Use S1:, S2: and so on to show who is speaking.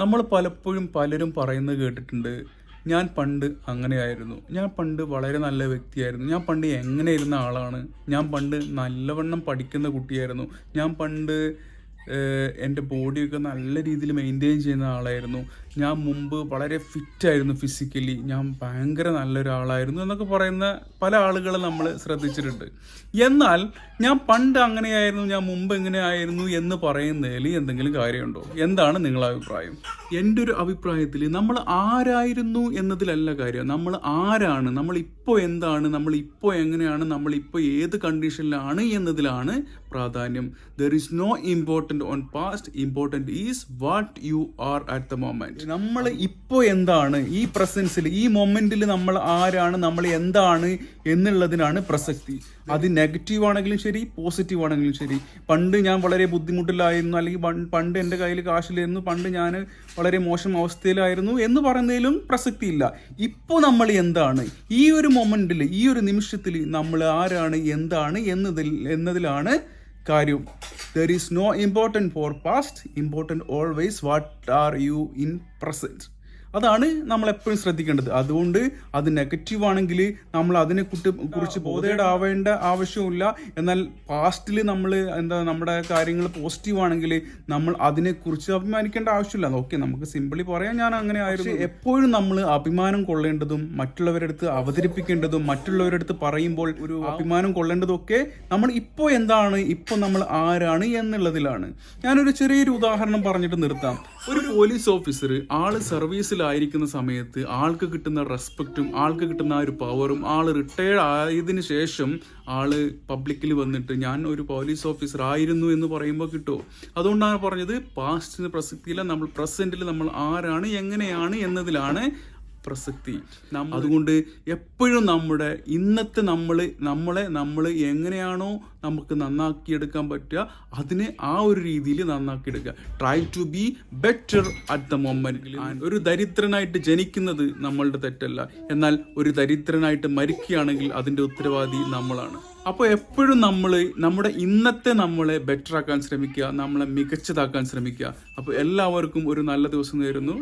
S1: നമ്മൾ പലപ്പോഴും പലരും പറയുന്നത് കേട്ടിട്ടുണ്ട് ഞാൻ പണ്ട് അങ്ങനെയായിരുന്നു. ഞാൻ പണ്ട് വളരെ നല്ല വ്യക്തിയായിരുന്നു. ഞാൻ പണ്ട് എങ്ങനെ ഇരുന്ന ആളാണ്. ഞാൻ പണ്ട് നല്ലവണ്ണം പഠിക്കുന്ന കുട്ടിയായിരുന്നു. ഞാൻ പണ്ട് എന്റെ ബോഡിയൊക്കെ നല്ല രീതിയിൽ മെയിന്റെയിൻ ചെയ്യുന്ന ആളായിരുന്നു. ഞാൻ മുമ്പ് വളരെ ഫിറ്റായിരുന്നു ഫിസിക്കലി ഞാൻ ഭയങ്കര നല്ലൊരാളായിരുന്നു എന്നൊക്കെ പറയുന്ന പല ആളുകളും നമ്മൾ ശ്രദ്ധിച്ചിട്ടുണ്ട്. എന്നാൽ ഞാൻ പണ്ട് അങ്ങനെയായിരുന്നു ഞാൻ മുമ്പ് എങ്ങനെയായിരുന്നു എന്ന് പറയുന്നതിൽ എന്തെങ്കിലും കാര്യമുണ്ടോ? എന്താണ് നിങ്ങളുടെ അഭിപ്രായം? എന്റെ ഒരു അഭിപ്രായത്തിൽ നമ്മൾ ആരായിരുന്നു എന്നതിലല്ല കാര്യം. നമ്മൾ ആരാണ് നമ്മൾ ഇപ്പോൾ എന്താണ് നമ്മൾ ഇപ്പോൾ എങ്ങനെയാണ് നമ്മൾ ഇപ്പോൾ ഏത് കണ്ടീഷനിലാണ് എന്നതിലാണ് പ്രാധാന്യം. There is no important on past important is what you are at the moment നമ്മൾ ഇപ്പോൾ എന്താണ്? ഈ പ്രസൻസിൽ ഈ മൊമെന്റിൽ നമ്മൾ ആരാണ്? നമ്മൾ എന്താണ് എന്നുള്ളതിനാണ് പ്രസക്തി. അത് നെഗറ്റീവ് ആണെങ്കിലും ശരി പോസിറ്റീവ് ആണെങ്കിലും ശരി. പണ്ട് ഞാൻ വളരെ ബുദ്ധിമുട്ടിലായിരുന്നു. അല്ലെങ്കിൽ പണ്ട് എന്റെ കയ്യിൽ കാശിലായിരുന്നു പണ്ട് ഞാൻ വളരെ മോശം അവസ്ഥയിലായിരുന്നു എന്ന് പറയുന്നതിലും പ്രസക്തിയില്ല. ഇപ്പോൾ നമ്മൾ എന്താണ്? ഈ ഒരു മൊമെന്റിൽ ഈ ഒരു നിമിഷത്തിൽ നമ്മൾ ആരാണ് എന്താണ് എന്നതിൽ എന്നതിലാണ് കാര്യം. there is no important for past important always what are you in present. അതാണ് നമ്മൾ എപ്പോഴും ശ്രദ്ധിക്കേണ്ടത്. അതുകൊണ്ട് അത് നെഗറ്റീവ് ആണെങ്കിൽ നമ്മൾ അതിനെ കുട്ടി കുറിച്ച് ബോധേഡ് ആവേണ്ട ആവശ്യമില്ല എന്നാൽ പാസ്റ്റിൽ നമ്മൾ എന്താ നമ്മുടെ കാര്യങ്ങൾ പോസിറ്റീവ് ആണെങ്കിൽ നമ്മൾ അതിനെക്കുറിച്ച് അഭിമാനിക്കേണ്ട ആവശ്യമില്ല. ഓക്കെ നമുക്ക് സിമ്പിളി പറയാം ഞാൻ അങ്ങനെ ആയിരുന്നു. എപ്പോഴും നമ്മൾ അഭിമാനം കൊള്ളേണ്ടതും മറ്റുള്ളവരുടെ അടുത്ത് അവതരിപ്പിക്കേണ്ടതും മറ്റുള്ളവരുടെ അടുത്ത് പറയുമ്പോൾ ഒരു അഭിമാനം കൊള്ളേണ്ടതും ഒക്കെ നമ്മൾ ഇപ്പോൾ എന്താണ് ഇപ്പോൾ നമ്മൾ ആരാണ് എന്നുള്ളതിലാണ്. ഞാനൊരു ചെറിയൊരു ഉദാഹരണം പറഞ്ഞിട്ട് നിർത്താം. ഒരു പോലീസ് ഓഫീസർ ആൾ സർവീസിലായിരിക്കുന്ന സമയത്ത് ആൾക്ക് കിട്ടുന്ന റെസ്പെക്റ്റും ആൾക്ക് കിട്ടുന്ന ആ ഒരു പവറും ആൾ റിട്ടയർ ആയതിന് ശേഷം ആൾ പബ്ലിക്കിൽ വന്നിട്ട് ഞാൻ ഒരു പോലീസ് ഓഫീസർ ആയിരുന്നു എന്ന് പറയുമ്പോൾ കിട്ടുമോ അതുകൊണ്ടാണ് പറഞ്ഞത് പാസ്റ്റിന് പ്രസക്തിയില്ല നമ്മൾ പ്രസന്റിൽ നമ്മൾ ആരാണ് എങ്ങനെയാണ് എന്നതിലാണ് പ്രസക്തി. അതുകൊണ്ട് എപ്പോഴും നമ്മുടെ ഇന്നത്തെ നമ്മൾ നമ്മളെ നമ്മൾ എങ്ങനെയാണോ നമുക്ക് നന്നാക്കിയെടുക്കാൻ പറ്റുക അതിനെ ആ ഒരു രീതിയിൽ നന്നാക്കിയെടുക്കുക. Try to be better at the moment ഒരു ദരിദ്രനായിട്ട് ജനിക്കുന്നത് നമ്മളുടെ തെറ്റല്ല. എന്നാൽ ഒരു ദരിദ്രനായിട്ട് മരിക്കുകയാണെങ്കിൽ അതിന്റെ ഉത്തരവാദി നമ്മളാണ്. അപ്പോൾ എപ്പോഴും നമ്മൾ നമ്മുടെ ഇന്നത്തെ നമ്മളെ ബെറ്റർ ആക്കാൻ ശ്രമിക്കുക നമ്മളെ മികച്ചതാക്കാൻ ശ്രമിക്കുക. അപ്പോൾ എല്ലാവർക്കും ഒരു നല്ല ദിവസം നേരുന്നു.